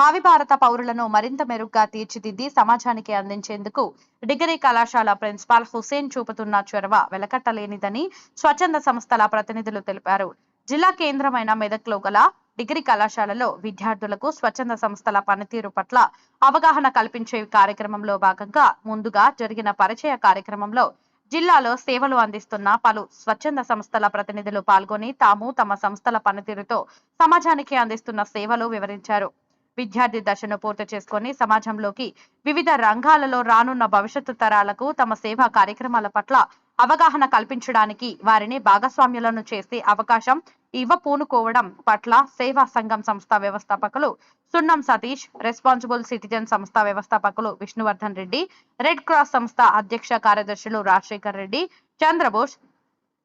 భావి భారత పౌరులను మరింత మెరుగ్గా తీర్చిదిద్ది సమాజానికి అందించేందుకు డిగ్రీ కళాశాల ప్రిన్సిపాల్ హుసేన్ చూపుతున్న చొరవ వెలకట్టలేనిదని స్వచ్ఛంద సంస్థల ప్రతినిధులు తెలిపారు. జిల్లా కేంద్రమైన మెదక్లో గల డిగ్రీ కళాశాలలో విద్యార్థులకు స్వచ్ఛంద సంస్థల పనితీరు పట్ల అవగాహన కల్పించే కార్యక్రమంలో భాగంగా ముందుగా జరిగిన పరిచయ కార్యక్రమంలో జిల్లాలో సేవలు అందిస్తున్న పలు స్వచ్ఛంద సంస్థల ప్రతినిధులు పాల్గొని తాము తమ సంస్థల పనితీరుతో సమాజానికి అందిస్తున్న సేవలు వివరించారు. విద్యార్థి దశను పూర్తి చేసుకొని సమాజంలోకి వివిధ రంగాలలో రానున్న భవిష్యత్తు తరాలకు తమ సేవా కార్యక్రమాల పట్ల అవగాహన కల్పించడానికి వారిని భాగస్వామ్యులను చేసే అవకాశం ఇవ్వ పూనుకోవడం పట్ల సేవా సంఘం సంస్థ వ్యవస్థాపకులు సున్నం సతీష్ రెస్పాన్సిబుల్ సిటిజన్ సంస్థ వ్యవస్థాపకులు విష్ణువర్ధన్ రెడ్డి రెడ్ క్రాస్ సంస్థ అధ్యక్ష కార్యదర్శులు రాజశేఖర్ రెడ్డి చంద్రబోస్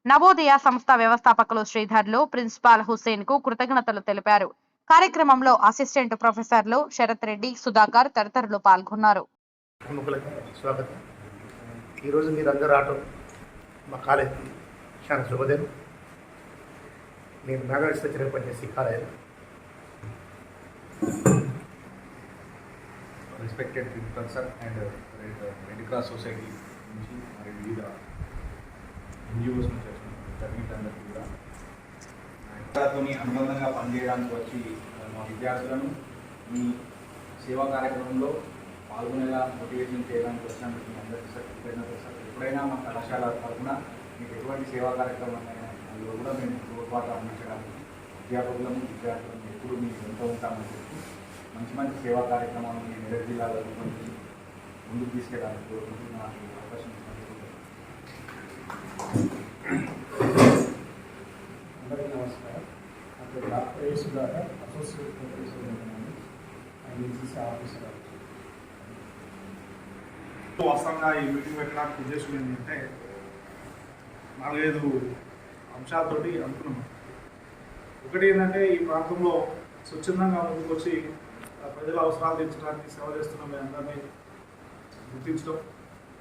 నవోదయ సంస్థ వ్యవస్థాపకులు శ్రీధర్లు ప్రిన్సిపాల్ హుసేన్కు కృతజ్ఞతలు తెలిపారు. కార్యక్రమంలో అసిస్టెంట్ ప్రొఫెసర్లు శరత్ రెడ్డి సుధాకర్ తదితరులు పాల్గొన్నారు స్వాగతం ఈరోజు మీరందరూ రావటం మా కాలేజ్ చాలా శుభదినం నేను మేఘాడి సచివ పనిచేసి college respected principal sir and Red Cross society నుంచి మరి వివిధ ఎన్జిఓస్ నుంచి వచ్చిన విద్యార్థులందరికీ కూడా అనుబంధంగా పనిచేయడానికి వచ్చి మా విద్యార్థులను మీ సేవా కార్యక్రమంలో పాల్గొనేలా మోటివేషన్ చేయడానికి వచ్చినందుకు మీ అందరికీ సార్ కృతజ్ఞతలు సార్ ఎప్పుడైనా మా కళాశాల తరఫున మీకు ఎటువంటి సేవా కార్యక్రమం అందులో కూడా మేము తోడ్పాటు అందించడానికి అధ్యాపకులను విద్యార్థులను ఎప్పుడు మీకు ఎంత ఉంటామని చెప్పి మంచి మంచి సేవా కార్యక్రమాలను మీ మెదక్ జిల్లాలో రూపొందించి ముందుకు తీసుకెళ్ళడానికి కోరుకుంటున్నాను నాకు ఈ అవకాశం ఇచ్చినందుకు అందరికీ నమస్కారం నా పేరు doctor A Sudhakar associate professor INCC officer వాస్తవంగా ఈ మీటింగ్ పెట్టడానికి ఉద్దేశం ఏంటంటే నాలుగైదు అంశాలతోటి అనుకున్నాం. ఒకటి ఏంటంటే ఈ ప్రాంతంలో స్వచ్ఛందంగా ముందుకు వచ్చి ప్రజల అవసరాలు తీర్చడానికి సేవ చేస్తున్న మీ అందరినీ గుర్తించడం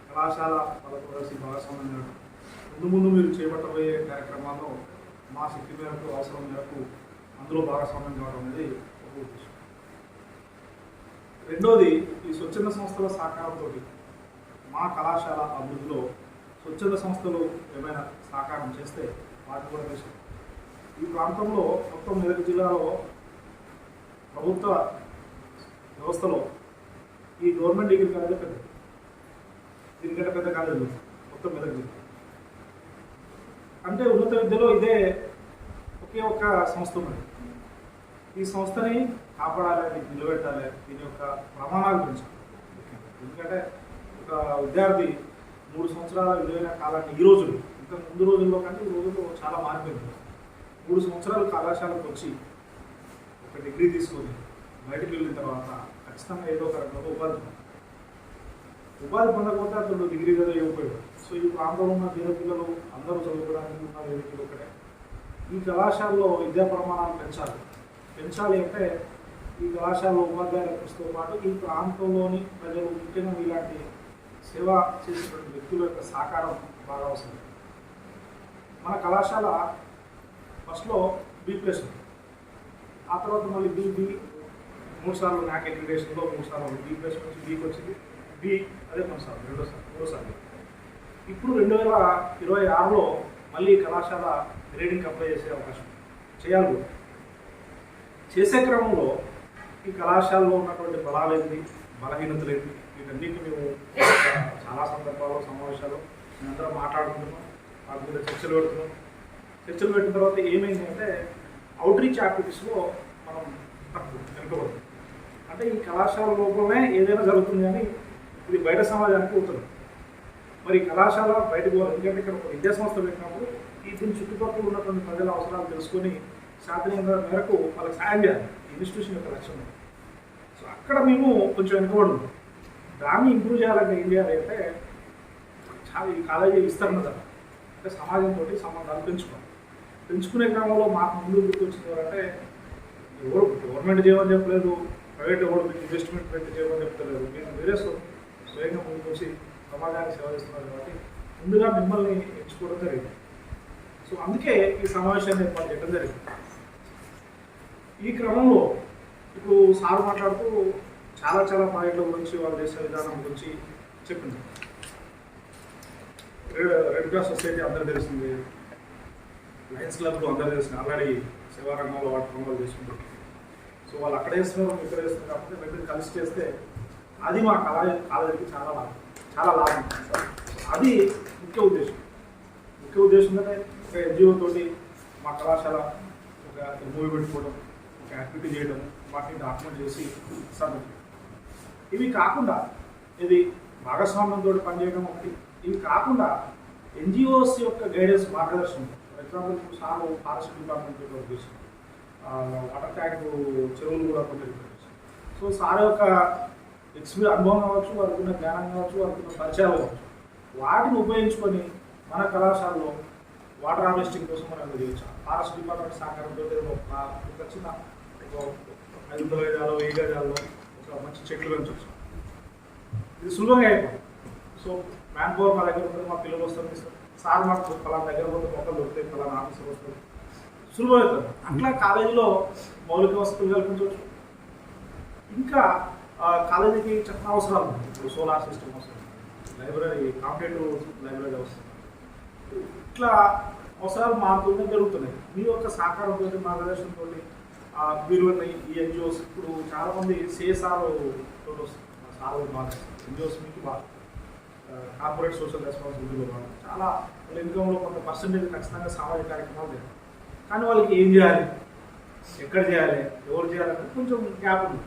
కళాశాల వాళ్ళకు కలిసి భాగస్వామ్యం చేయడం ముందు ముందు మీరు చేపట్టబోయే కార్యక్రమాల్లో మా శక్తి మేరకు అవసరం మేరకు అందులో భాగస్వామ్యం కావడం అనేది ఒక ఉద్దేశం. రెండోది ఈ స్వచ్ఛంద సంస్థల సహకారంతో మా కళాశాల అభివృద్ధిలో స్వచ్ఛంద సంస్థలు ఏమైనా సహకారం చేస్తే వాటి కూడా చేసాం ఈ ప్రాంతంలో మొత్తం మెదక్ జిల్లాలో ప్రభుత్వ వ్యవస్థలో ఈ గవర్నమెంట్ డిగ్రీ కాలేజీ పెద్ద దీనికంటే పెద్ద కాలేజీలు మొత్తం మెదక్ జిల్లా. అంటే ఉన్నత విద్యలో ఇదే ఒకే ఒక్క సంస్థ ఉన్నది ఈ సంస్థని కాపాడాలి నిలబెట్టాలి దీని యొక్క ప్రమాణాలు పెంచాలి ఎందుకంటే ఒక విద్యార్థి మూడు సంవత్సరాల విలువైన కాలాన్ని ఈ రోజులు ఇంకా ముందు రోజుల్లో కంటే ఈ రోజుల్లో చాలా మారిపోయింది. మూడు సంవత్సరాలు కళాశాలకు వచ్చి ఒక డిగ్రీ తీసుకొని బయటకు వెళ్ళిన తర్వాత ఖచ్చితంగా ఏదో ఒక రకంగా ఉపాధి ఉపాధి పొందకపోతే అతడు డిగ్రీ కదా ఇవ్వకపోయాడు సో ఈ ప్రాంతంలో ఉన్న పేద పిల్లలు అందరూ చదువుకోవడానికి ఉన్న వేదికలు ఒకటే. ఈ కళాశాలలో విద్యా ప్రమాణాలు పెంచాలి. పెంచాలి అంటే ఈ కళాశాలలో ఉపాధ్యాయులతో పాటు ఈ ప్రాంతంలోని ప్రజలు ముఖ్యంగా ఇలాంటి సేవ చేసినటువంటి వ్యక్తుల యొక్క సహకారం బాగా అవసరం. మన కళాశాల ఫస్ట్లో బీ ప్లస్ ఉంది. ఆ తర్వాత మళ్ళీ బీ బీ మూడు సార్లు నాక్ అక్రిడేషన్లో మూడు సార్లు బీ ప్లస్ నుంచి బీకి వచ్చింది. బి అదే కొనసాగుతుంది రెండోసారి మూడోసారి. ఇప్పుడు రెండు వేల ఇరవై ఆరులో మళ్ళీ కళాశాల గ్రేడింగ్కి అప్లై చేసే అవకాశం చేయాలి కూడా. చేసే క్రమంలో ఈ కళాశాలలో ఉన్నటువంటి బలాలేంటి బలహీనతలేంటి వీటన్నిటి మేము చాలా సందర్భాల్లో సమావేశాలు మేమందరం మాట్లాడుకుంటున్నాం వాటి మీద చర్చలు పెడుతున్నాం. చర్చలు పెట్టిన తర్వాత ఏమైందంటే అవుట్ రీచ్ యాక్టివిటీస్లో మనం తక్కువ వెనుకబడుతుంది అంటే ఈ కళాశాల లోపలనే ఏదైనా జరుగుతుంది కానీ ఇది బయట సమాజానికి అవుతుంది మరి కళాశాల బయటకు పోవాలి. ఎందుకంటే ఇక్కడ ఒక విద్యా సంస్థ పెట్టినప్పుడు దీని చుట్టుపక్కల ఉన్నటువంటి ప్రజల అవసరాలు తెలుసుకొని సాధ్యమైన మేరకు వాళ్ళకి సాయం చేయాలి. ఇన్స్టిట్యూషన్ యొక్క లక్ష్యం సో అక్కడ మేము కొంచెం వెనుకబడి దాన్ని ఇంప్రూవ్ చేయాలంటే ఏం చేయాలి అంటే చాలా ఈ కాలేజీ విస్తరణ కదా అంటే సమాజంతో సంబంధాలు పెంచుకోవాలి. పెంచుకునే క్రమంలో మాకు ముందు గుర్తొచ్చింది ఎవరంటే ఎవరు గవర్నమెంట్ చేయమని చెప్పలేదు ప్రైవేట్ ఎవరు మీకు ఇన్వెస్ట్మెంట్ పెట్టి చేయమని చెప్పలేదు. మేము వేరే స్వయంగా ముందుకు వచ్చి సమాజానికి సేవ చేస్తున్నారు కాబట్టి ముందుగా మిమ్మల్ని ఎంచుకోవడం జరిగింది. సో అందుకే ఈ సమావేశాన్ని ఏర్పాటు చేయడం జరిగింది. ఈ క్రమంలో ఇప్పుడు సార్ మాట్లాడుతూ చాలా చాలా పాయింట్ల గురించి వాళ్ళు చేసే విధానం గురించి చెప్పింది. రెడ్ రెడ్ క్రాస్ సొసైటీ అందరూ తెలిసింది. లయన్స్ క్లబ్లు అందరూ తెలిసింది. ఆల్రెడీ సేవా రంగంలో వాటి రంగంలో చేసుకుంటారు సో వాళ్ళు అక్కడ వేస్తున్నారు ఇక్కడ వేస్తున్నారు కాబట్టి రెండు కలిసి చేస్తే అది మా కాలేజ్ కాలేజీకి చాలా లాభం. చాలా లాభం. అది ముఖ్య ఉద్దేశం. ముఖ్య ఉద్దేశం అంటే ఒక ఎన్జిఓ తోటి మా కళాశాల ఒక మూవీ పెట్టుకోవడం ఒక యాక్టివిటీ చేయడం వాటిని డాక్యుమెంట్ చేసి సబ్మిట్ ఇవి కాకుండా ఇది భాగస్వామ్యంతో పనిచేయడం ఒకటి. ఇవి కాకుండా ఎన్జిఓస్ యొక్క గైడెన్స్ మార్గదర్శనం. ఫర్ ఎగ్జాంపుల్ ఇప్పుడు సార్ ఫారెస్ట్ డిపార్ట్మెంట్ వర్క్ చేసింది వాటర్ ట్యాంక్ చెరువులు కూడా కొన్ని సో సార్ యొక్క ఎక్స్పీరియన్ అనుభవం కావచ్చు వారికి ఉన్న జ్ఞానం కావచ్చు వారికి ఉన్న పరిచయాలు కావచ్చు వాటిని ఉపయోగించుకొని మన కళాశాలలో వాటర్ హార్వెస్టింగ్ కోసం మనం చేయొచ్చు ఫారెస్ట్ డిపార్ట్మెంట్ సహకారంతో ఒక చిన్న ఒక ఐదు గజాలు ఏ గజాల్లో ఒక మంచి చెట్లు పెంచవచ్చు ఇది సులభంగా అయిపోయింది. సో మ్యాన్ పవర్ మా దగ్గర ఉంటుంది మా పిల్లలు వస్తారు సార్ మాకు ఫలానా దగ్గర పోతే మొక్కలు దొరుకుతాయి ఫలానా ఆఫీసర్ వస్తారు. సులభమవుతుంది అట్లా కాలేజీలో మౌలిక వసతులు కల్పించవచ్చు. ఇంకా కాలేజీకి చాలా అవసరాలు ఇప్పుడు సోలార్ సిస్టమ్ అవసరం. లైబ్రరీ కాంపిటేటివ్ లైబ్రరీ అవసరం. ఇట్లా అవసరాలు మారుతూనే జరుగుతున్నాయి. మీ యొక్క సహకారంతో మార్గదర్శనంతో మీరు ఈ ఎన్జిఓస్ ఇప్పుడు చాలామంది మంది సిఎస్ఆర్ సార్ బాగా ఎన్జిఓస్ మీకు బాగా కార్పొరేట్ సోషల్ రెస్పాన్సిబిలిటీలో బాగా చాలా వాళ్ళ ఇన్కంలో కొంత పర్సంటేజ్ ఖచ్చితంగా సామాజిక కార్యక్రమాలు లేదు కానీ వాళ్ళకి ఏం చేయాలి? ఎక్కడ చేయాలి? ఎవరు చేయాలంటే కొంచెం గ్యాప్ ఉంది.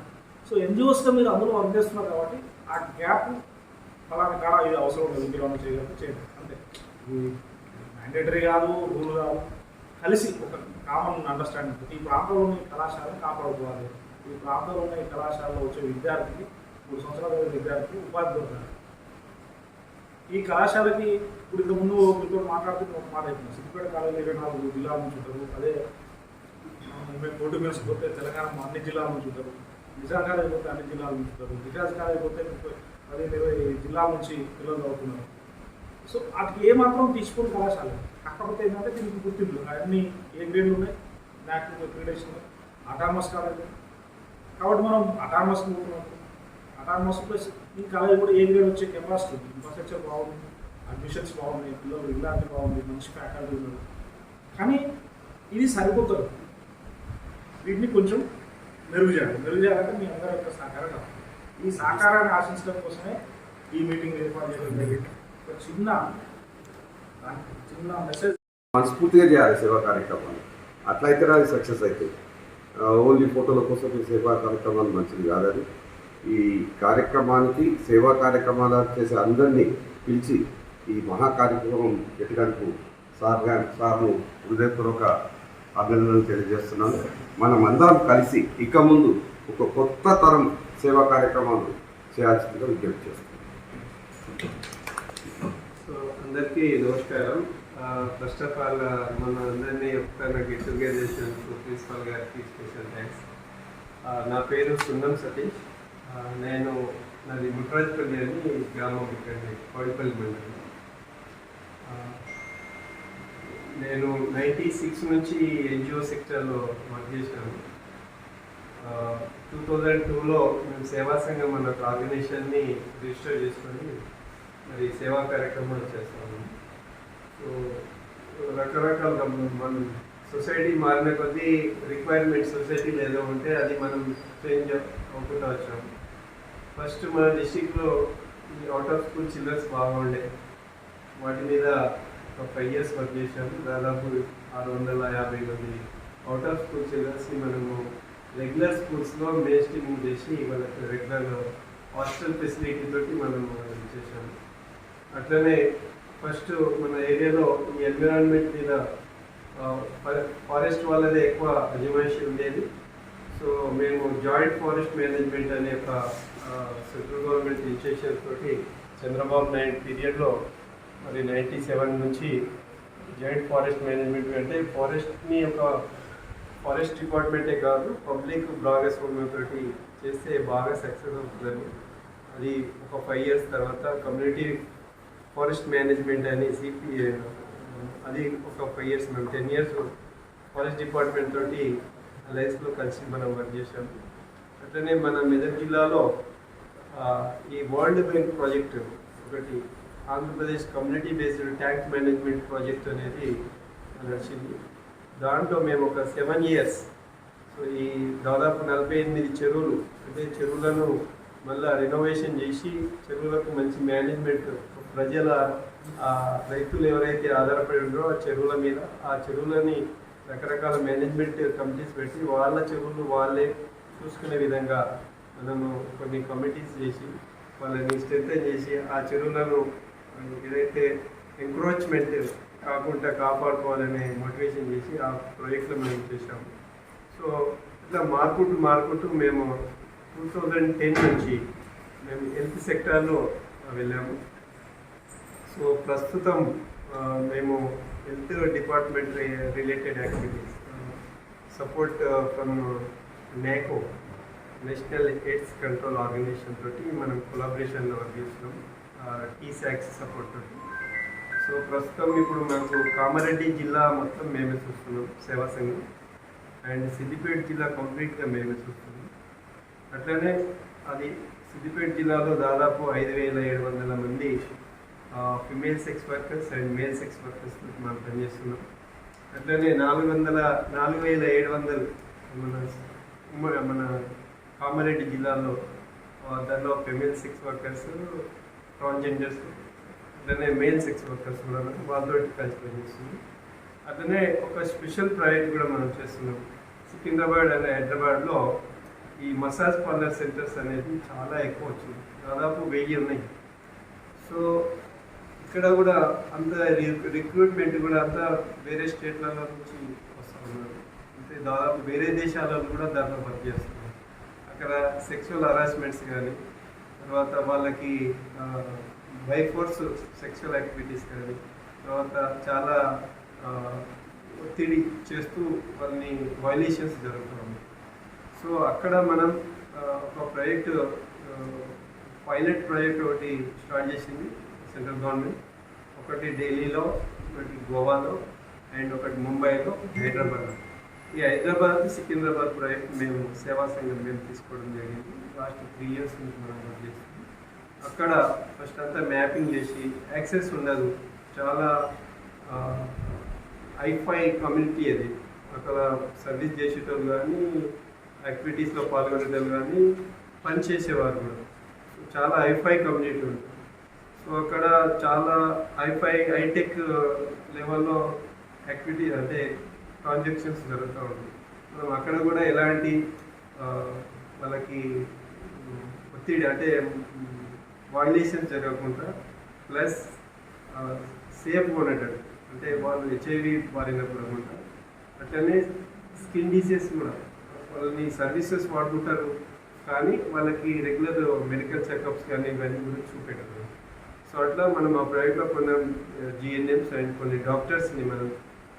సో ఎన్జిఓస్గా మీరు అందరూ వర్క్ చేస్తున్నారు కాబట్టి ఆ గ్యాప్ ఫలానా కాడ ఇది అవసరం లేదు మీరు ఏమైనా చేయండి. అంతే. మ్యాండేటరీ కాదు రూల్ కాదు. కలిసి ఒక కామన్ అండర్స్టాండింగ్ ఈ ప్రాంతంలోని కళాశాలను కాపాడుకోవాలి. ఈ ప్రాంతంలో ఉన్న ఈ కళాశాలలో వచ్చే విద్యార్థికి మూడు సంవత్సరాల విద్యార్థికి ఉపాధి దొరకాలి. ఈ కళాశాలకి ఇప్పుడు ఇంత ముందు మీతో మాట్లాడుతున్న ఒక మాట అయిపోయింది సిద్దిపేట కాలేజీలో ఇరవై నాలుగు జిల్లాల నుంచి ఉంటారు. అదే మేము కోటి మీల్స్ పోతే తెలంగాణ అన్ని జిల్లాల నుంచి ఉంటారు. నిజాం కాలేజ్ పోతే అన్ని జిల్లాల నుంచి ఉంటారు. వికాస్ కాలేజీ పోతే పదిహేను ఇరవై జిల్లాల నుంచి పిల్లలు అవుతున్నారు సో అది ఏ మాత్రం తీసుకుని కళాశాల కాకపోతే ఏంటంటే దీనికి గుర్తింపు అన్ని ఏ గ్రేడ్లు ఉన్నాయి న్యాక్ క్రీడేషన్ అటానమస్ కాలేజ్ కాబట్టి మనం అటానమస్ పోతున్నాం అటానమస్ ప్లస్ ఈ కాలేజ్ కూడా ఏ గ్రేడ్ వచ్చే కెపాసిటీ ఉంది ఇన్ఫ్రాస్ట్రక్చర్ బాగుంది అడ్మిషన్స్ బాగున్నాయి పిల్లలు ఇలాంటి బాగుంది మంచి ఫ్యాకల్టీ ఉన్నారు. కానీ ఇది సరిపోతుంది వీటిని కొంచెం మెరుగు చేయాలి. మెరుగు చేయాలంటే మీ అందరి యొక్క సహకారం కావాలి. ఈ సహకారాన్ని ఆశించడం కోసమే ఈ మీటింగ్ ఏర్పాటు చేయడం జరిగింది. చిన్న చిన్న మెసేజ్ మనస్ఫూర్తిగా చేయాలి సేవా కార్యక్రమాలు అట్లయితే అది సక్సెస్ అవుతుంది. ఓన్లీ ఫోటోల కోసం ఈ సేవా కార్యక్రమాలు మంచిది కాదని ఈ కార్యక్రమానికి సేవా కార్యక్రమాలు చేసే అందరినీ పిలిచి ఈ మహా కార్యక్రమం పెట్టడానికి సార్ గారి సార్ను హృదయపూర్వక అభినందనలు తెలియజేస్తున్నాను. మనం అందరం కలిసి ఇక ముందు ఒక కొత్త తరం సేవా కార్యక్రమాలు చేయాల్సిందిగా విజ్ఞప్తి చేస్తున్నాను. సో అందరికీ నమస్కారం. ఫస్ట్ ఆఫ్ ఆల్ మన అందరినీ ఒకసారి గెట్ టుగెదర్ చేసినందుకు ప్రిన్సిపాల్ గారికి స్పెషల్ థ్యాంక్స్ నా పేరు సున్నం సతీష్. నేను నాది ముట్రాజ్పల్లి అని గ్రామం ఇక్కడ కోడిపల్లి మండలం. నేను నైంటీ సిక్స్ నుంచి ఎన్జిఓ సెక్టర్లో వర్క్ చేశాను. టూ థౌజండ్ టూలో మేము సేవా సంఘం అన్న ఒక ఆర్గనైజేషన్ని రిజిస్టర్ చేసుకొని మరి సేవా కార్యక్రమాలు చేస్తాము. సో రకరకాల మనం సొసైటీ మారిన కొద్దీ రిక్వైర్మెంట్ సొసైటీలో ఏదో ఉంటే అది మనం చేంజ్ అవ్వకుండా వచ్చాము ఫస్ట్ మన డిస్టిక్లో ఈ అవుట్ ఆఫ్ స్కూల్ చిల్డ్రన్స్ బాగుండే. వాటి మీద ఒక ఫైవ్ ఇయర్స్ వర్క్ చేశాము. దాదాపు ఆరు వందల యాభై మంది అవుట్ ఆఫ్ స్కూల్ చిల్డ్రన్స్ని మనము రెగ్యులర్ స్కూల్స్లో మెయిన్ చేసి వాళ్ళకి రెగ్యులర్ హాస్టల్ ఫెసిలిటీ తోటి మనం చేశాము. అట్లనే ఫస్ట్ మన ఏరియాలో ఈ ఎన్విరాన్మెంట్ మీద ఫారెస్ట్ వాళ్ళదే ఎక్కువ అజమాయిషి ఉండేది. సో మేము జాయింట్ ఫారెస్ట్ మేనేజ్మెంట్ అనే ఒక సెంట్రల్ గవర్నమెంట్ ఇనిషియేషన్ తోటి చంద్రబాబు నాయుడు పీరియడ్లో మరి నైంటీ సెవెన్ నుంచి జాయింట్ ఫారెస్ట్ మేనేజ్మెంట్ అంటే ఫారెస్ట్ని ఒక ఫారెస్ట్ డిపార్ట్మెంటే కాదు పబ్లిక్ భాగస్వామ్యం తోటి చేస్తే బాగా సక్సెస్ అవుతుందని. అది ఒక ఫైవ్ ఇయర్స్ తర్వాత కమ్యూనిటీ ఫారెస్ట్ మేనేజ్మెంట్ అని సిపి అది ఒక ఫైవ్ ఇయర్స్ మేము టెన్ ఇయర్స్ ఫారెస్ట్ డిపార్ట్మెంట్ తోటి లైఫ్లో కలిసి మనం వర్క్ చేసాము అట్లనే మన మెదక్ జిల్లాలో ఈ వరల్డ్ బ్యాంక్ ప్రాజెక్ట్ ఒకటి Andhra Pradesh community based tank management project అనేది నడిచింది. దాంట్లో మేము ఒక సెవెన్ ఇయర్స్ సో ఈ దాదాపు నలభై ఎనిమిది చెరువులు అంటే చెరువులను మళ్ళా రెనోవేషన్ చేసి చెరువులకు మంచి మేనేజ్మెంట్ ప్రజల ఆ, రైతులు ఎవరైతే ఆధారపడి ఉన్నారో ఆ చెరువుల మీద ఆ చెరువులని రకరకాల మేనేజ్మెంట్ కమిటీస్ పెట్టి వాళ్ళ చెరువులు వాళ్ళే చూసుకునే విధంగా మనము కొన్ని కమిటీస్ చేసి వాళ్ళని స్ట్రెంగ్ చేసి ఆ చెరువులను ఏదైతే ఎంక్రోచ్మెంట్ కాకుండా కాపాడుకోవాలనే మోటివేషన్ చేసి ఆ ప్రాజెక్టులు మేము చేశాము. సో ఇట్లా మారుకుంటూ మార్కుంటూ మేము టూ థౌజండ్ టెన్ నుంచి మేము హెల్త్ సెక్టార్లో వెళ్ళాము. సో ప్రస్తుతం మేము health department related activities support from NACO national AIDS control organisation తోటి మనం కొలాబరేషన్లో వర్క్ చేస్తున్నాం టీ శాక్స్ సపోర్ట్ తోటి. సో ప్రస్తుతం ఇప్పుడు మనకు కామారెడ్డి జిల్లా మొత్తం మేమే చూస్తున్నాం సేవా సంఘం అండ్ సిద్దిపేట జిల్లా కంప్లీట్గా మేమే చూస్తున్నాం. అట్లనే అది సిద్దిపేట జిల్లాలో దాదాపు ఐదు వేల ఏడు వందల మంది female sex workers and male sex workers మనం పనిచేస్తున్నాం. అట్లనే నాలుగు వందల నాలుగు వేల ఏడు వందలు మన ఉమ్మడి మన కామారెడ్డి జిల్లాలో దానిలో ఫిమేల్ సెక్స్ వర్కర్స్ ట్రాన్స్జెండర్స్ అట్లనే మేల్ సెక్స్ వర్కర్స్ కూడా ఉన్నారు. వాళ్ళతో కలిసి పనిచేస్తున్నాం. అట్లనే ఒక స్పెషల్ ప్రాజెక్ట్ కూడా మనం చేస్తున్నాం. సికింద్రాబాద్ అండ్ హైదరాబాద్లో ఈ మసాజ్ పార్లర్ సెంటర్స్ అనేది చాలా ఎక్కువ వచ్చింది. దాదాపు వెయ్యి ఉన్నాయి. సో ఇక్కడ కూడా అంత రిక్రూట్మెంట్ కూడా అంతా వేరే స్టేట్లలో నుంచి వస్తున్నారు అంటే దాదాపు వేరే దేశాలలో కూడా దాంట్లో వర్క్ చేస్తున్నారు. అక్కడ సెక్షువల్ హరాస్మెంట్స్ కానీ తర్వాత వాళ్ళకి బై ఫోర్స్ సెక్షువల్ యాక్టివిటీస్ కానీ తర్వాత చాలా ఒత్తిడి చేస్తూ వాళ్ళని వైలేషన్స్ జరుగుతుంది సో అక్కడ మనం ఒక ప్రాజెక్ట్ పైలట్ ప్రాజెక్ట్ ఒకటి స్టార్ట్ చేసింది సెంట్రల్ గవర్నమెంట్. ఒకటి ఢిల్లీలో ఒకటి గోవాలో అండ్ ఒకటి ముంబైలో హైదరాబాద్లో. ఈ హైదరాబాద్ సికింద్రాబాద్ ప్రాజెక్ట్ మేము సేవా సంఘం మేము తీసుకోవడం జరిగింది. లాస్ట్ త్రీ ఇయర్స్ నుంచి మనం వర్క్ చేస్తున్నాం. అక్కడ ఫస్ట్ అంతా మ్యాపింగ్ చేసి యాక్సెస్ ఉండదు. చాలా ఐఫై కమ్యూనిటీ అది. అక్కడ సర్వీస్ చేసేటోళ్ళు కానీ యాక్టివిటీస్లో పాల్గొనడం కానీ పని చేసేవారు కూడా. చాలా హైఫై కమ్యూనిటీ ఉంటుంది. సో అక్కడ చాలా ఐఫై హైటెక్ లెవెల్లో యాక్టివిటీ అంటే ట్రాన్సాక్షన్స్ జరుగుతూ ఉంటాయి. మనం అక్కడ కూడా ఎలాంటి వాళ్ళకి ఒత్తిడి అంటే వైలేషన్స్ జరగకుండా ప్లస్ సేఫ్గా ఉండేటట్టు. అంటే వాళ్ళు హెచ్ఐవి బారిన పడకుండా. అట్లనే స్కిన్ డిసీజ్ కూడా వాళ్ళని సర్వీసెస్ వాడుకుంటారు. కానీ వాళ్ళకి రెగ్యులర్ మెడికల్ చెకప్స్ కానీ ఇవన్నీ గురించి చూపెట్టదు సో అట్లా మనం ఆ ప్రైవేట్లో కొన్ని జిఎన్ఎంస్ అండ్ కొన్ని డాక్టర్స్ని మనం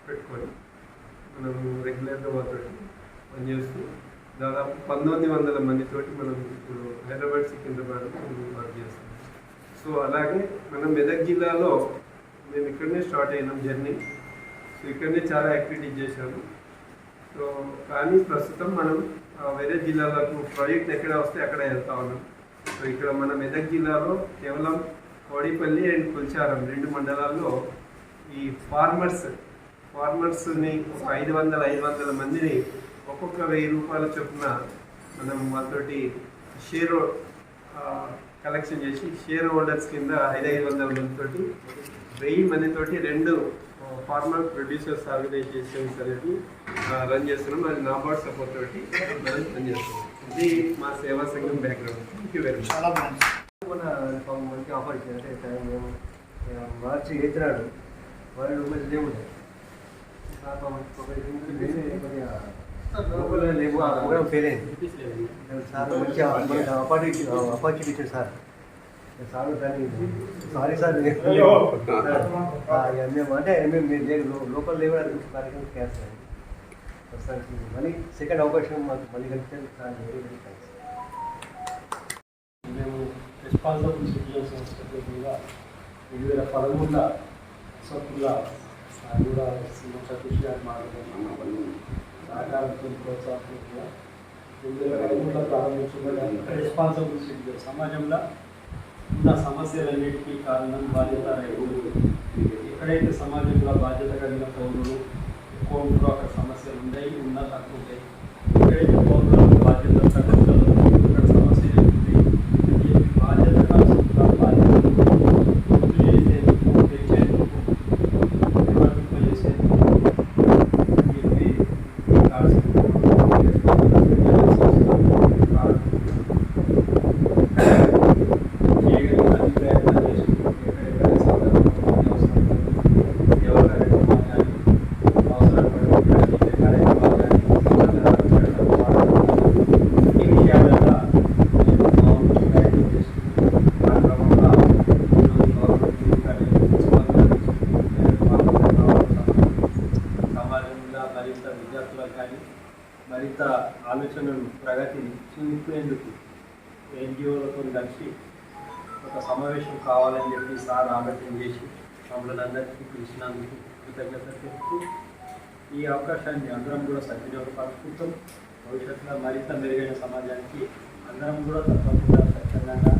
పెట్టుకొని మనం రెగ్యులర్గా వాళ్ళతో పనిచేస్తూ దాదాపు పంతొమ్మిది వందల మందితోటి మనం ఇప్పుడు హైదరాబాద్ సికింద్రాబాద్ వర్క్ చేస్తాం సో అలాగే మనం మెదక్ జిల్లాలో మేము ఇక్కడనే స్టార్ట్ అయినాం జర్నీ సో ఇక్కడనే చాలా యాక్టివిటీస్ చేశాము. సో కానీ ప్రస్తుతం మనం వేరే జిల్లాలకు ప్రాజెక్ట్ ఎక్కడ వస్తే అక్కడ వెళ్తా ఉన్నాం. సో ఇక్కడ మన మెదక్ జిల్లాలో కేవలం కోడిపల్లి అండ్ కుల్చారం రెండు మండలాల్లో ఈ ఫార్మర్స్ ఫార్మర్స్ని ఒక ఐదు వందల ఐదు వందల మందిని ఒక్కొక్క వెయ్యి రూపాయల చొప్పున మనం వాళ్ళతోటి షేర్ కలెక్షన్ చేసి షేర్ హోల్డర్స్ కింద ఐదు ఐదు వందల మందితోటి వెయ్యి మందితోటి రెండు ఫార్మర్ ప్రొడ్యూసర్స్ ఆర్గనైజేషన్స్ అనేది రన్ చేస్తున్నాం. అది నాబార్డ్ సపోర్ట్ తోటి మనం రన్ చేస్తున్నాం. ఇది మా Seva Sangham background thank you very much చాలా బాగుంది మన మంచి ఆఫర్ ఇచ్చారు. అంటే టైం మార్చి ఎయిత్ నాడు వాళ్ళు మంచి లేవుండే లేవు. ఆ ప్రోగ్రామ్ ఫెయిల్ అయింది. సార్ మంచి opportunity opportunity sir. Sir sorry sir అయ్యో. మేము అంటే మేము మీరు లేదు లోకల్ లేవు అది కార్యక్రమం అయింది. ప్రస్తుతానికి మళ్ళీ సెకండ్ అవకాశం మాకు మళ్ళీ కలిపితే వెరీ వెరీ థ్యాంక్స్ మేము రెస్పాన్సిబుల్ సిటిజన్ సంస్థ మీద రెండు వేల పదమూడుల సభ్యుల కూడా సతీష్ గారి మాట్లాడుతున్నాం సహకారంతో ప్రోత్సాహంగా రెండు వేల పదమూడులో ప్రారంభించబడ్డ రెస్పాన్సిబుల్ సిటిజన్ సమాజంలో ఉన్న సమస్యలన్నిటికీ కారణం బాధ్యత రైతులు ఎక్కడైతే సమాజంలో బాధ్యత కలిగిన పౌరులు ఎక్కువ ఉంటారో అక్కడ సమస్యలు ఉన్నాయి ఉన్నా తక్కువ ఉంటాయి ఎక్కడైతే పౌరులకు బాధ్యత తక్కువ ఉంటుందో అక్కడ సమస్యలు ఉంటాయి ఈ బాధ్యత కాకుండా బాధ్యతను గుర్తు చేసేందుకు తెచ్చేందుకు నిర్వర్తింపజేసేందుకు ఇది సమాజంలో మరింత విద్యార్థులకు కానీ మరింత ఆలోచనలు ప్రగతిని చూపించేందుకు ఎన్జిఓలతో కలిసి ఒక సమావేశం కావాలని చెప్పి సార్ ఆలోచన చేసి మమ్మల్ని అందరికీ పిలిచినందుకు కృతజ్ఞత చెప్తూ ఈ అవకాశాన్ని అందరం కూడా సద్వినియోగపరుచుకుంటూ భవిష్యత్తులో మరింత మెరుగైన సమాజానికి అందరం కూడా తప్పకుండా స్వచ్ఛందంగా